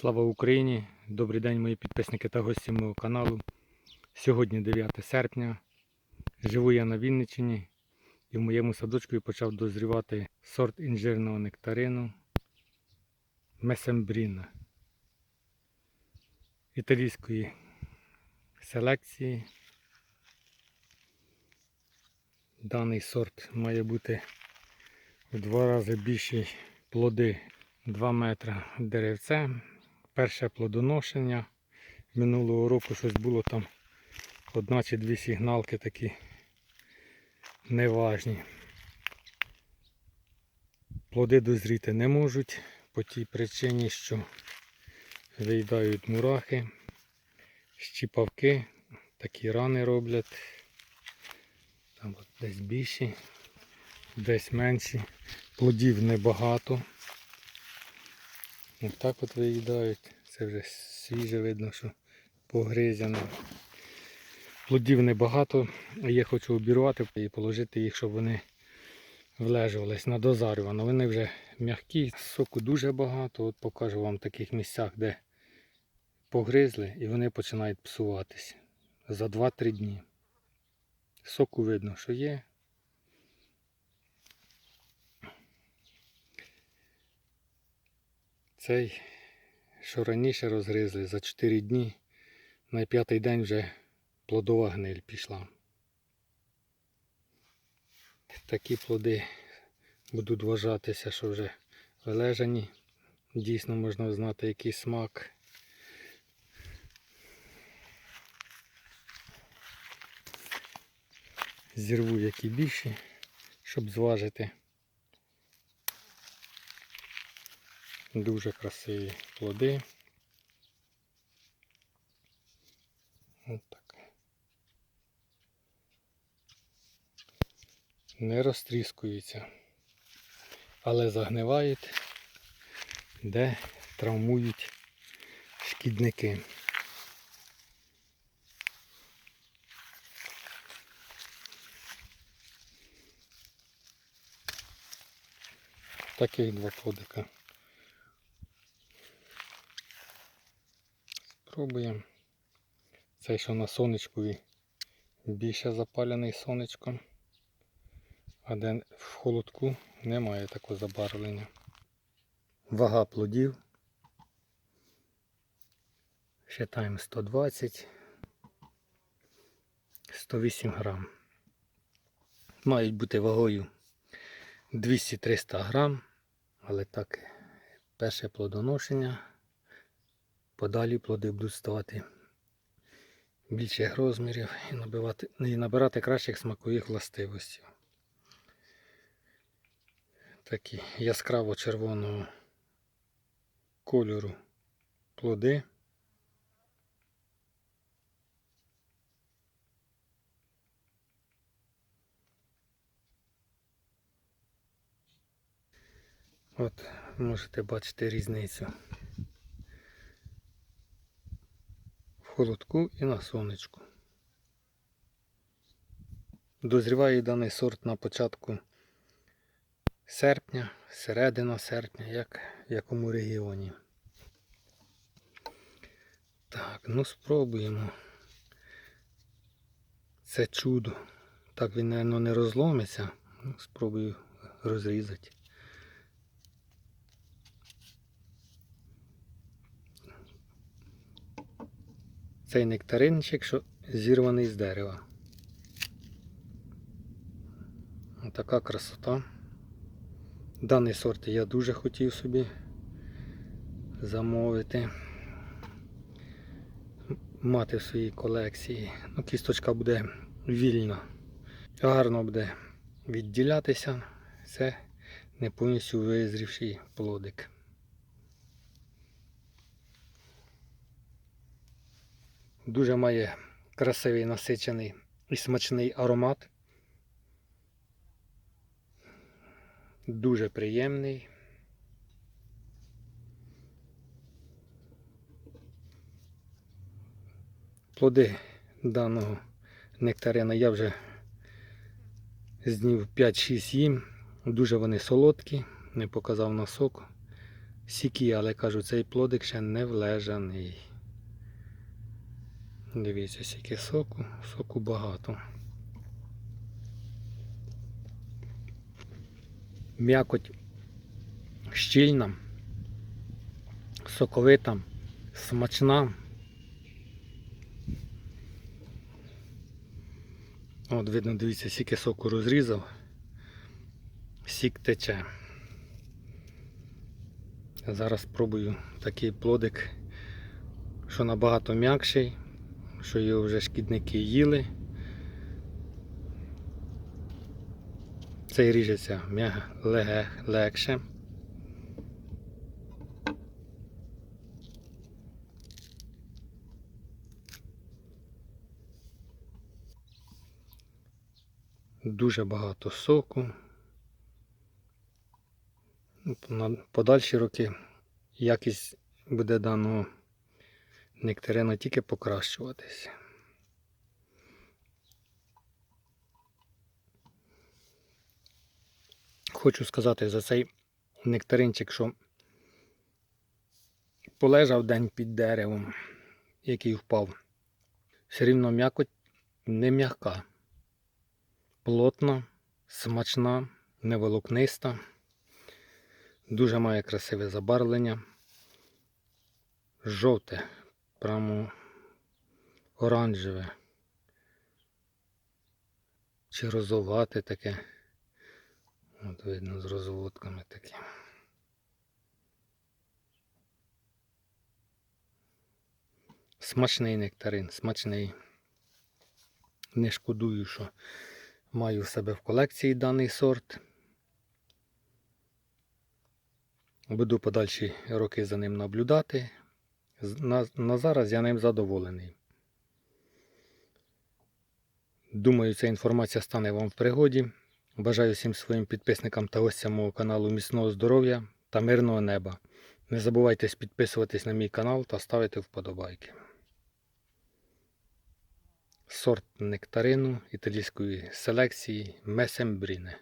Слава Україні! Добрий день, мої підписники та гості мого каналу. Сьогодні 9 серпня. Живу я на Вінниччині і в моєму садочку почав дозрівати сорт інжирного нектарину Месембріна італійської селекції. Даний сорт має бути в два рази більші плоди 2 метри деревце. Перше плодоношення. Минулого року щось було там одна чи дві сигналки такі неважні. Плоди дозріти не можуть по тій причині, що виїдають мурахи, щіпавки, такі рани роблять. Там от десь більші, десь менші. Плодів небагато. Ось так от виїдають. Це вже свіже видно, що погризяно. Плодів небагато. Я хочу обірвати і положити їх, щоб вони влежувались на дозарювано. Вони вже м'які, соку дуже багато. От покажу вам в таких місцях, де погризли і вони починають псуватися за 2-3 дні. Соку видно, що є. Цей, що раніше розгризли за 4 дні, на п'ятий день вже плодова гниль пішла. Такі плоди будуть вважатися, що вже вилежані. Дійсно можна знати який смак. Зірву які більші, щоб зважити. Дуже красиві плоди. От так. Не розтріскуються, але загнивають, де травмують шкідники. Таких два плодика. Спробуємо. Цей, що на сонечкові більше запалений сонечком, а де в холодку немає такого забарвлення. Вага плодів. Считаємо 120 108 грам. Мають бути вагою 200-300 грам, але так, перше плодоношення. Подалі плоди будуть ставати більших розмірів і набивати, і набирати кращих смакових властивостей. Такі яскраво червоного кольору плоди. От можете бачити різницю. в холодку і на сонечку. Дозріває даний сорт на початку серпня, середина серпня, як в якому регіоні. Так, ну спробуємо. Це чудо. Так він, мабуть, не розломиться. Ну, спробую розрізати. Цей нектаринчик, що зірваний з дерева. Така красота. Даний сорт я дуже хотів собі замовити, мати в своїй колекції. Ну, Кісточка буде вільна, гарно буде відділятися. Це не повністю визрівший плодик. Дуже має красивий насичений і смачний аромат. Дуже приємний. Плоди даного нектарина я вже з днів 5-6 їм. Дуже вони солодкі, не показав на соку. Сіки, але кажу, цей плодик ще не влежаний. Дивіться, скільки соку, соку багато. М'якоть щільна, соковита, смачна. От видно, дивіться, скільки соку розрізав, сік тече. Зараз спробую такий плодик, що набагато м'якший, що його вже шкідники їли. Цей ріжеться легше. Дуже багато соку. На подальші роки якість буде даного нектарину тільки покращуватися. Хочу сказати за цей нектаринчик, що полежав день під деревом, який впав. Все рівно м'якоть не м'яка, плотна, смачна, неволокниста. Дуже має красиве забарвлення. Жовте, прямо оранжеве. Чи розовате таке. От видно з розводками такі. Смачний нектарин, смачний. Не шкодую, що маю в себе в колекції даний сорт. Буду подальші роки за ним наблюдати. На, на зараз я ним задоволений. Думаю, ця інформація стане вам в пригоді. Бажаю всім своїм підписникам та гостям мого каналу міцного здоров'я та мирного неба. Не забувайте підписуватись на мій канал та ставити вподобайки. Сорт нектарину італійської селекції Месембріне.